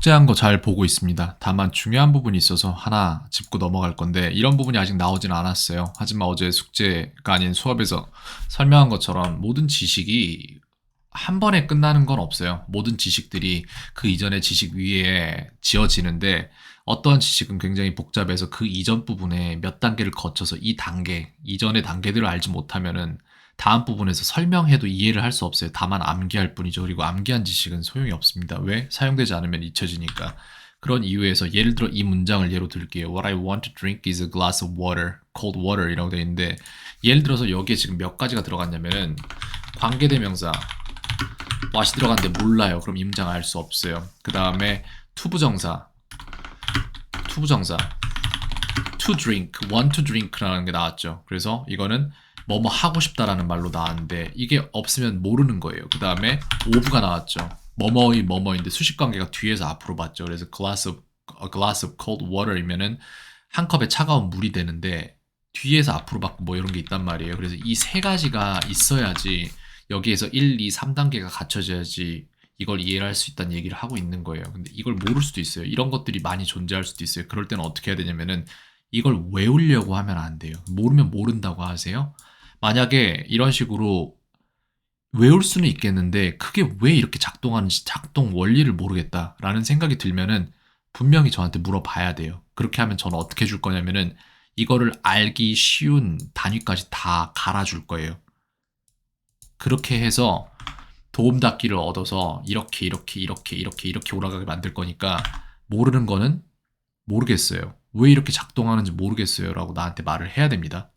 숙제한 거 잘 보고 있습니다. 다만 중요한 부분이 있어서 하나 짚고 넘어갈 건데 이런 부분이 아직 나오진 않았어요. 하지만 어제 숙제가 아닌 수업에서 설명한 것처럼 모든 지식이 한 번에 끝나는 건 없어요. 모든 지식들이 그 이전의 지식 위에 지어지는데 어떠한 지식은 굉장히 복잡해서 그 이전 부분에 몇 단계를 거쳐서 이 단계, 이전의 단계들을 알지 못하면은 다음 부분에서 설명해도 이해를 할 수 없어요. 다만 암기할 뿐이죠. 그리고 암기한 지식은 소용이 없습니다. 왜? 사용되지 않으면 잊혀지니까. 그런 이유에서 예를 들어 이 문장을 예로 들게요. What I want to drink is a glass of water, cold water 이라고 되어 있는데 예를 들어서 여기에 지금 몇 가지가 들어갔냐면은 관계대명사 맛이 들어갔는데 몰라요. 그럼 이 문장 알 수 없어요. 그 다음에 투부정사 투부정사 to drink, want to drink라는 게 나왔죠. 그래서 이거는 뭐뭐 하고 싶다라는 말로 나왔는데 이게 없으면 모르는 거예요. 그 다음에 오브가 나왔죠. 뭐뭐이 뭐뭐인데 수식 관계가 뒤에서 앞으로 봤죠. 그래서 glass of, a glass of cold water이면은 한 컵에 차가운 물이 되는데 뒤에서 앞으로 받고 뭐 이런 게 있단 말이에요. 그래서 이 세 가지가 있어야지 여기에서 1, 2, 3단계가 갖춰져야지 이걸 이해를 할 수 있다는 얘기를 하고 있는 거예요. 근데 이걸 모를 수도 있어요. 이런 것들이 많이 존재할 수도 있어요. 그럴 때는 어떻게 해야 되냐면은 이걸 외우려고 하면 안 돼요. 모르면 모른다고 하세요. 만약에 이런 식으로 외울 수는 있겠는데 그게 왜 이렇게 작동하는지 작동 원리를 모르겠다라는 생각이 들면은 분명히 저한테 물어봐야 돼요. 그렇게 하면 저는 어떻게 해줄 거냐면은 이거를 알기 쉬운 단위까지 다 갈아줄 거예요. 그렇게 해서 도움닫기를 얻어서 이렇게 이렇게 이렇게 이렇게 이렇게 올라가게 만들 거니까 모르는 거는 모르겠어요. 왜 이렇게 작동하는지 모르겠어요. 라고 나한테 말을 해야 됩니다.